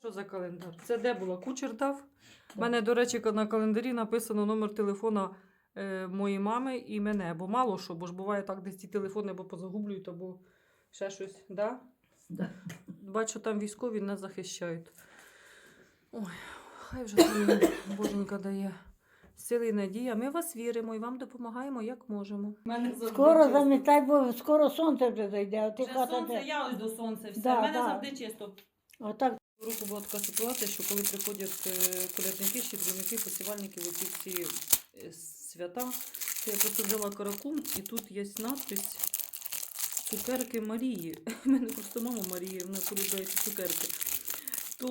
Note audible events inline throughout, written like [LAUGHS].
Що за календар? Це де була? Кучер дав? У мене, до речі, на календарі написано номер телефона е, моєї мами і мене, бо мало що, бо ж буває так, десь ті телефони або позагублюють, або ще щось. Да? Да. Бачу, там військові не захищають. Ой, хай вже там боженька дає. Сили і надія. Ми вас віримо і вам допомагаємо, як можемо. Скоро замітай, бо скоро сонце вже зайде, а ти Вже хата сонце, де. я ось до сонця. Все. Да, У мене да. завжди чисто. Отак Руку була така ситуація, що коли приходять е, колядники, щедрівники, посівальники, оці всі е, свята, то я просто взяла каракум, і тут є надпись цукерки Марії. [LAUGHS] У мене просто мама Марія, вона полюбляє цукерки. То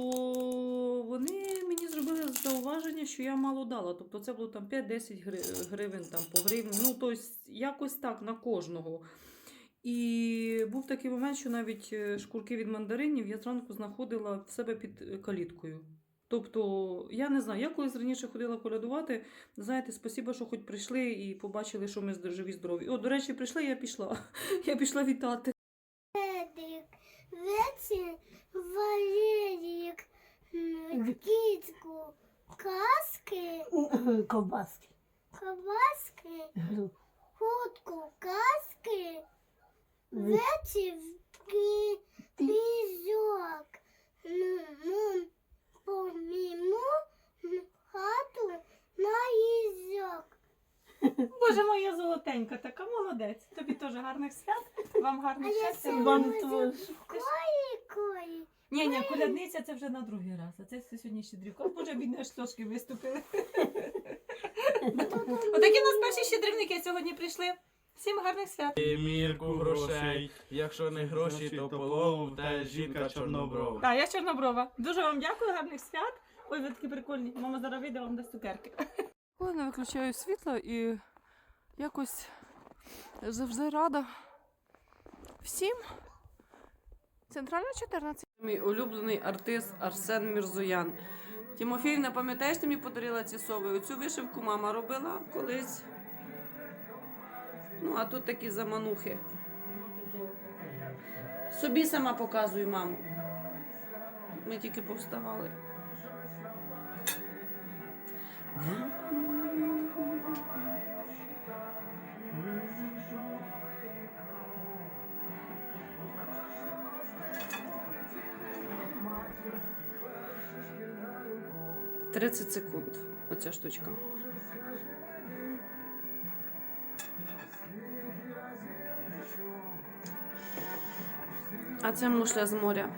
вони мені зробили зауваження, що я мало дала. Тобто це було там 5-10 гривень там, по гривні. Ну, тобто якось так на кожного. І був такий момент, що навіть е, шкурки від мандаринів я зранку знаходила в себе під е, каліткою. Тобто, я не знаю, я колись раніше ходила колядувати. Знаєте, спасіба, що хоч прийшли і побачили, що ми живі здорові. О, до речі, прийшли, я пішла. [LAUGHS] Я пішла вітати. Федик, Ветер, Валерик, м, китку, каски, ковбаски. кабаски, куртку, каски, ветер, ки- пизок, ну, ну, хату на язык. Боже моя золотенька, така молодець. Тобі теж гарних свят. Вам гарних А я свят. сама Вам теж. Кой-кой. Ні, ні, колядниця це вже на другий раз, а це сьогодні щедрівка. Боже, бідні аж трошки виступили. Отакі в нас перші щедрівники сьогодні прийшли. Всім гарних свят. І мірку грошей. Якщо не гроші, то полову та жінка чорноброва. Так, я Чорноброва. Дуже вам дякую, гарних свят. Ой, ви такі прикольні. Мама зараз вийде вам дасть цукерки. [LAUGHS] Ой, не виключаю світло і якось завжди рада всім. Центральна 14. Мій улюблений артист Арсен Мірзоян. Тимофіївна, пам'ятаєш, ти мені подарила ці сови? Оцю вишивку мама робила колись. Ну, а тут такі заманухи. Собі сама показую, маму. Ми тільки повставали. Тридцять секунд. Оця штучка. А це мушля з моря.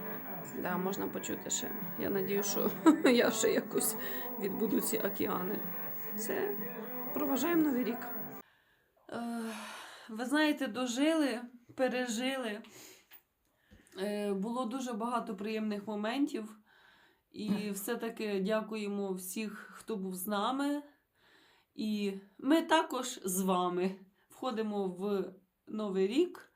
Да, можна почути ще. Я надію, що [LAUGHS] я ще якось відбуду ці океани. Це проважаємо новий рік. Е, Ви знаєте, дожили, пережили. Е, Було дуже багато приємних моментів. І все-таки дякуємо всіх, хто був з нами. І ми також з вами входимо в новий рік.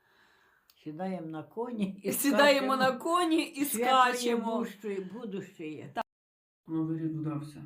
Сідаємо на коні і [LAUGHS] Сідаємо скачемо. на коні і Світле скачемо. будущее- будущее. Новий рік вдався.